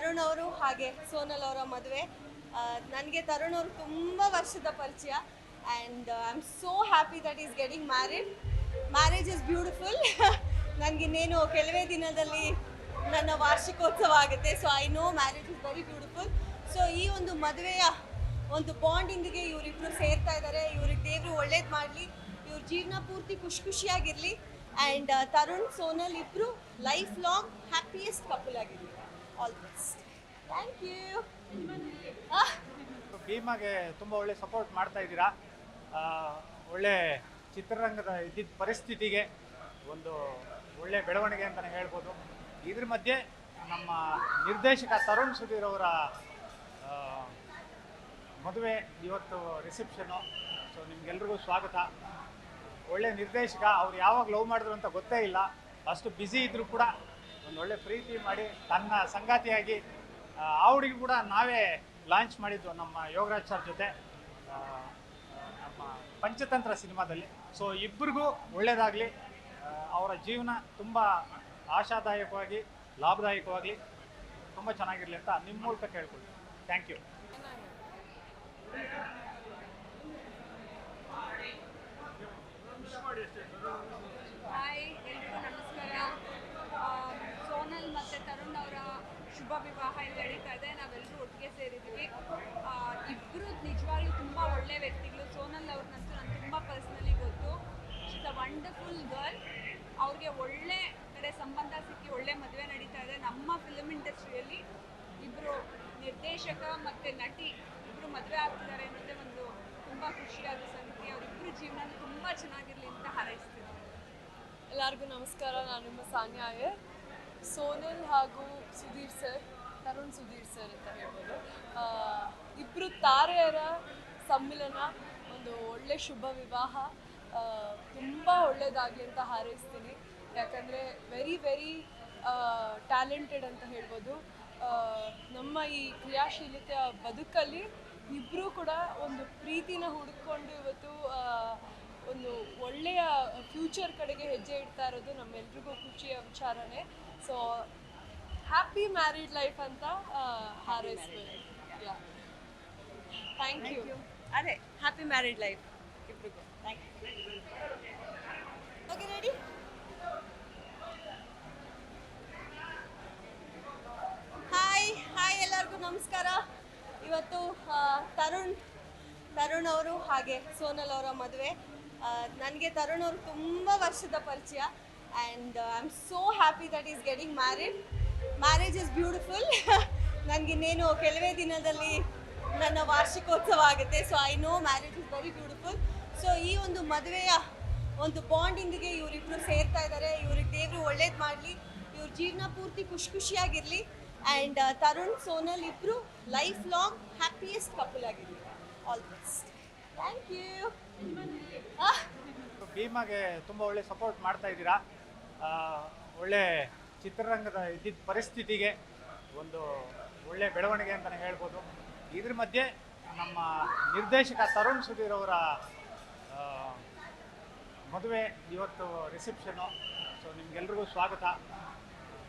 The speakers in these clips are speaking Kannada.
ತರುಣ್ ಅವರು ಹಾಗೆ ಸೋನಲ್ ಅವರ ಮದುವೆ. ನನಗೆ ತರುಣ್ ಅವರು ತುಂಬ ವರ್ಷದ ಪರಿಚಯ. And I am so happy that is getting married marriage is beautiful ನನಗಿನ್ನೇನು ಕೆಲವೇ ದಿನದಲ್ಲಿ ನನ್ನ ವಾರ್ಷಿಕೋತ್ಸವ ಆಗುತ್ತೆ. So I know marriage is very beautiful so ಈ ಒಂದು ಮದುವೆಯ ಒಂದು ಬಾಂಡಿಂಗ್ಗೆ ಇವರಿಬ್ರು ಸೇರ್ತಾ ಇದ್ದಾರೆ ಇವ್ರಿಗೆ ದೇವರು ಒಳ್ಳೇದು ಮಾಡಲಿ. ಇವ್ರ ಜೀವನ ಪೂರ್ತಿ ಖುಷಿ ಖುಷಿಯಾಗಿರಲಿ. ಆ್ಯಂಡ್ ತರುಣ್, ಸೋನಲ್ ಇಬ್ಬರು ಲೈಫ್ ಲಾಂಗ್ ಹ್ಯಾಪಿಯೆಸ್ಟ್ ಕಪಲ್ ಆಗಿರಲಿ. ಆಲ್ ಭೀಮಾಗೆ ತುಂಬ ಒಳ್ಳೆ ಸಪೋರ್ಟ್ ಮಾಡ್ತಾ ಇದ್ದೀರಾ? ಒಳ್ಳೆ ಚಿತ್ರರಂಗದ ಇದ್ದಿದ್ದ ಪರಿಸ್ಥಿತಿಗೆ ಒಂದು ಒಳ್ಳೆ ಬೆಳವಣಿಗೆ ಅಂತಲೇ ಹೇಳ್ಬೋದು. ಇದ್ರ ಮಧ್ಯೆ ನಮ್ಮ ನಿರ್ದೇಶಕ ತರುಣ್ ಸುಧೀರ್ ಅವರ ಮದುವೆ ಇವತ್ತು ರಿಸೆಪ್ಷನು ಸೊ ನಿಮ್ಗೆಲ್ರಿಗೂ ಸ್ವಾಗತ. ಒಳ್ಳೆ ನಿರ್ದೇಶಕ, ಅವ್ರು ಯಾವಾಗ ಲವ್ ಮಾಡಿದ್ರು ಅಂತ ಗೊತ್ತೇ ಇಲ್ಲ. ಅಷ್ಟು ಬ್ಯುಸಿ ಇದ್ದರೂ ಕೂಡ ಒಳ್ಳೆ ಪ್ರೀತಿ ಮಾಡಿ ತನ್ನ ಸಂಗಾತಿಯಾಗಿ ಆ, ಹುಡುಗಿ ಕೂಡ ನಾವೇ ಲಾಂಚ್ ಮಾಡಿದ್ದು ನಮ್ಮ ಯೋಗರಾಜ್ ಸರ್ ಜೊತೆ ನಮ್ಮ ಪಂಚತಂತ್ರ ಸಿನಿಮಾದಲ್ಲಿ. ಸೊ ಇಬ್ಬರಿಗೂ ಒಳ್ಳೆಯದಾಗಲಿ ಅವರ ಜೀವನ ತುಂಬ ಆಶಾದಾಯಕವಾಗಿ ಲಾಭದಾಯಕವಾಗಲಿ ತುಂಬ ಚೆನ್ನಾಗಿರಲಿ ಅಂತ ನಿಮ್ಮ ಮೂಲಕ ಕೇಳ್ಕೊಳ್ತೀನಿ. ಥ್ಯಾಂಕ್ ಯು ಹಾಯ್ ಎಲ್ರಿಗೂ ನಮಸ್ಕಾರ ಆ, ಸೋನಲ್ ಮತ್ತು ತರುಣ್ ಅವರ ಶುಭ ವಿವಾಹ ಇಲ್ಲಿ ನಡೀತಾ ಇದೆ. ನಾವೆಲ್ಲರೂ ಒಟ್ಟಿಗೆ ಸೇರಿದ್ದೀವಿ. ಇಬ್ಬರು ನಿಜವಾಗ್ಲೂ ತುಂಬ ಒಳ್ಳೆ ವ್ಯಕ್ತಿಗಳು. ಸೋನಲ್ ಅವ್ರನ್ನಂತೂ ನಾನು ತುಂಬ ಪರ್ಸ್ನಲಿ ಗೊತ್ತು. ಇಸ್ ಅ ವಂಡರ್ಫುಲ್ ಗರ್ಲ್ ಅವ್ರಿಗೆ ಒಳ್ಳೆ ಕಡೆ ಸಂಬಂಧ ಸಿಕ್ಕಿ ಒಳ್ಳೆ ಮದುವೆ ನಡೀತಾ ಇದೆ. ನಮ್ಮ ಫಿಲ್ಮ್ ಇಂಡಸ್ಟ್ರಿಯಲ್ಲಿ ಇಬ್ಬರು ನಿರ್ದೇಶಕ ಮತ್ತು ನಟಿ ಇಬ್ಬರು ಮದುವೆ ಆಗ್ತಿದ್ದಾರೆ ಅನ್ನೋದೇ ಒಂದು ತುಂಬ ಖುಷಿಯಾದ ಸಂಗತಿ. ಅವರಿಬ್ಬರು ಜೀವನ ತುಂಬ ಚೆನ್ನಾಗಿರಲಿ ಅಂತ ಹಾರೈಸ್ತೀನಿ. ಎಲ್ಲರಿಗೂ ನಮಸ್ಕಾರ. ನಾನು ನಿಮ್ಮ ಸಾನ್ಯಾ ಸೋನಲ್ ಹಾಗೂ ಸುಧೀರ್ ಸರ್ ತರುಣ್ ಸುಧೀರ್ ಸರ್ ಅಂತ ಹೇಳ್ಬೋದು. ಇಬ್ಬರು ತಾರೆಯರ ಸಮ್ಮಿಲನ ಒಂದು ಒಳ್ಳೆ ಶುಭ ವಿವಾಹ ತುಂಬ ಒಳ್ಳೆಯದಾಗಲಿ ಅಂತ ಹಾರೈಸ್ತೀನಿ. ಯಾಕಂದರೆ ವೆರಿ ವೆರಿ ಟ್ಯಾಲೆಂಟೆಡ್ ಅಂತ ಹೇಳ್ಬೋದು. ನಮ್ಮ ಈ ಕ್ರಿಯಾಶೀಲತೆಯ ಬದುಕಲ್ಲಿ ಇಬ್ಬರೂ ಕೂಡ ಒಂದು ಪ್ರೀತಿನ ಹುಡುಕೊಂಡು ಇವತ್ತು ಒಂದು ಒಳ್ಳೆಯ ಫ್ಯೂಚರ್ ಕಡೆಗೆ ಹೆಜ್ಜೆ ಇಡ್ತಾ ಇರೋದು ನಮ್ಮೆಲ್ರಿಗೂ ಖುಷಿಯ ವಿಚಾರನೇ. ಸೊ ಹ್ಯಾಪಿ ಮ್ಯಾರಿಡ್ ಲೈಫ್ ಅಂತ ಹಾರೈಸ್ತೀನಿ ಥ್ಯಾಂಕ್ ಯು ಅದೇ ಹ್ಯಾಪಿ ಮ್ಯಾರಿಡ್ ಲೈಫ್ ಇಬ್ರಿಗೂ. Thank you okay ready hi hi ಎಲ್ಲರಿಗೂ ನಮಸ್ಕಾರ. ಇವತ್ತು ತರುಣ್ ತರುಣ್ ಅವರು ಹಾಗೆ ಸೋನಲ್ ಅವರ ಮದುವೆ. ನನಗೆ ತರುಣ್ ಅವರು ತುಂಬ ವರ್ಷದ ಪರಿಚಯ. And I am so happy that is getting married marriage is beautiful ನನಗಿನ್ನೇನು ಕೆಲವೇ ದಿನದಲ್ಲಿ ನನ್ನ ವಾರ್ಷಿಕೋತ್ಸವ ಆಗುತ್ತೆ. So I know marriage is very beautiful so ಈ ಒಂದು ಮದುವೆಯ ಒಂದು ಬಾಂಡಿಂಗಿಗೆ ಇವರಿಬ್ರು ಸೇರ್ತಾ ಇದ್ದಾರೆ ಇವ್ರಿಗೆ ದೇವರು ಒಳ್ಳೇದು ಮಾಡಲಿ. ಇವ್ರ ಜೀವನ ಪೂರ್ತಿ ಖುಷಿ ಖುಷಿಯಾಗಿರಲಿ. ಆ್ಯಂಡ್ ತರುಣ್, ಸೋನಲ್ ಇಬ್ಬರು ಲೈಫ್ ಲಾಂಗ್ ಹ್ಯಾಪಿಯೆಸ್ಟ್ ಕಪಲ್ ಆಗಿರಲಿ ಆಲ್ ಬೆಸ್ಟ್ ಥ್ಯಾಂಕ್ ಯು ಭೀಮಾಗೆ ತುಂಬ ಒಳ್ಳೆ ಸಪೋರ್ಟ್ ಮಾಡ್ತಾ ಇದ್ದೀರಾ. ಒಳ್ಳೆ ಚಿತ್ರರಂಗದ ಇದ್ದಿದ್ದ ಪರಿಸ್ಥಿತಿಗೆ ಒಂದು ಒಳ್ಳೆ ಬೆಳವಣಿಗೆ ಅಂತಲೇ ಹೇಳ್ಬೋದು. ಇದ್ರ ಮಧ್ಯೆ ನಮ್ಮ ನಿರ್ದೇಶಕ ತರುಣ್ ಸುಧೀರ್ ಅವರ ಮದುವೆ ಇವತ್ತು ರಿಸೆಪ್ಷನು ಸೊ ನಿಮಗೆಲ್ರಿಗೂ ಸ್ವಾಗತ.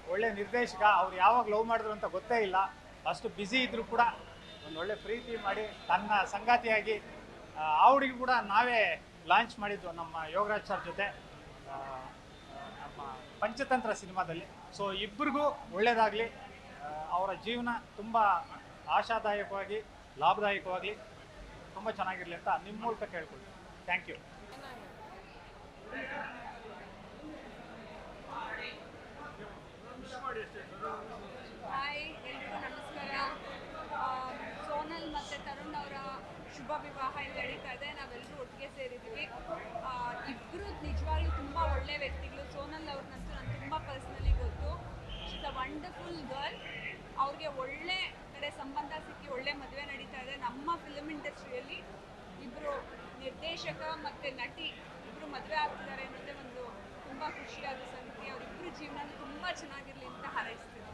ಒಳ್ಳೆ ನಿರ್ದೇಶಕ ಅವ್ರು ಯಾವಾಗ ಲವ್ ಮಾಡಿದ್ರು ಅಂತ ಗೊತ್ತೇ ಇಲ್ಲ. ಅಷ್ಟು ಬ್ಯುಸಿ ಇದ್ದರೂ ಕೂಡ ಒಂದು ಒಳ್ಳೆ ಪ್ರೀತಿ ಮಾಡಿ ತನ್ನ ಸಂಗಾತಿಯಾಗಿ ಆ, ಹುಡುಗಿ ಕೂಡ ನಾವೇ ಲಾಂಚ್ ಮಾಡಿದ್ದು ನಮ್ಮ ಯೋಗರಾಜ್ ಸರ್ ಜೊತೆ. ಪಂಚತಂತ್ರ ಸಿನಿಮಾದಲ್ಲಿ. ಸೊ ಇಬ್ಬರಿಗೂ ಒಳ್ಳೆಯದಾಗಲಿ ಅವರ ಜೀವನ ತುಂಬ ಆಶಾದಾಯಕವಾಗಿ, ಲಾಭದಾಯಕವಾಗಲಿ ತುಂಬ ಚೆನ್ನಾಗಿರಲಿ ಅಂತ ನಿಮ್ಮ ಮೂಲಕ ಕೇಳ್ಕೊಳ್ತೀನಿ. ಥ್ಯಾಂಕ್ ಯು ಹಾಯ್ ನಮಸ್ಕಾರ. ಸೋನಲ್ ಮತ್ತು ತರುಣ್ ಅವರ ಶುಭ ವಿವಾಹ ಇಲ್ಲಿ ನಡೀತಾ ಇದೆ. ನಾವೆಲ್ಲರೂ ಒಟ್ಟಿಗೆ ಸೇರಿದ್ದೀವಿ. ಇಬ್ಬರು ನಿಜವಾಗ್ಲೂ ತುಂಬ ಒಳ್ಳೆ ವ್ಯಕ್ತಿಗಳು. ವಂಡರ್ಫುಲ್ ಗರ್ಲ್ ಅವ್ರಿಗೆ ಒಳ್ಳೆ ಕಡೆ ಸಂಬಂಧ ಸಿಕ್ಕಿ ಒಳ್ಳೆ ಮದುವೆ ನಡೀತಾ ಇದೆ. ನಮ್ಮ ಫಿಲ್ಮ್ ಇಂಡಸ್ಟ್ರಿಯಲ್ಲಿ ಇಬ್ಬರು ನಿರ್ದೇಶಕ ಮತ್ತು ನಟಿ ಇಬ್ಬರು ಮದುವೆ ಆಗ್ತಿದ್ದಾರೆ ಅನ್ನೋದೇ ಒಂದು ತುಂಬ ಖುಷಿಯಾದ ಸಂಗತಿ. ಅವರಿಬ್ಬರು ಜೀವನ ತುಂಬ ಚೆನ್ನಾಗಿರಲಿ ಅಂತ ಹಾರೈಸ್ತೀನಿ.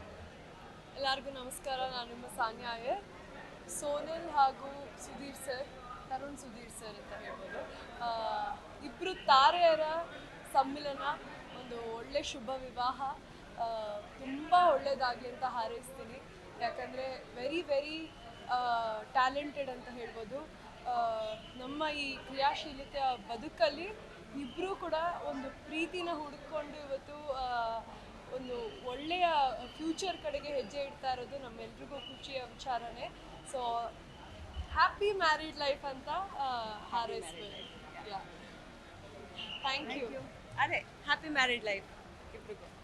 ಎಲ್ಲರಿಗೂ ನಮಸ್ಕಾರ. ನಾನು ನಿಮ್ಮ ಸಾನ್ಯಾ ಅಯ್ಯರ್. ಸೋನಲ್ ಹಾಗೂ ಸುಧೀರ್ ಸರ್, ತರುಣ್ ಸುಧೀರ್ ಸರ್ ಅಂತ ಹೇಳ್ಬೋದು. ಇಬ್ಬರು ತಾರೆಯರ ಸಮ್ಮಿಲನ ಒಂದು ಒಳ್ಳೆ ಶುಭ ವಿವಾಹ. ತುಂಬ ಒಳ್ಳೆಯದಾಗಲಿ ಅಂತ ಹಾರೈಸ್ತೀನಿ. ಯಾಕಂದರೆ ವೆರಿ ವೆರಿ ಟ್ಯಾಲೆಂಟೆಡ್ ಅಂತ ಹೇಳ್ಬೋದು. ನಮ್ಮ ಈ ಕ್ರಿಯಾಶೀಲತೆಯ ಬದುಕಲ್ಲಿ ಇಬ್ಬರೂ ಕೂಡ ಒಂದು ಪ್ರೀತಿನ ಹುಡುಕೊಂಡು ಇವತ್ತು ಒಂದು ಒಳ್ಳೆಯ ಫ್ಯೂಚರ್ ಕಡೆಗೆ ಹೆಜ್ಜೆ ಇಡ್ತಾ ಇರೋದು ನಮ್ಮೆಲ್ರಿಗೂ ಖುಷಿಯ ವಿಚಾರನೇ. ಸೊ ಹ್ಯಾಪಿ ಮ್ಯಾರಿಡ್ ಲೈಫ್ ಅಂತ ಹಾರೈಸ್ತೀನಿ ಥ್ಯಾಂಕ್ ಯು ಅದೇ happy married life U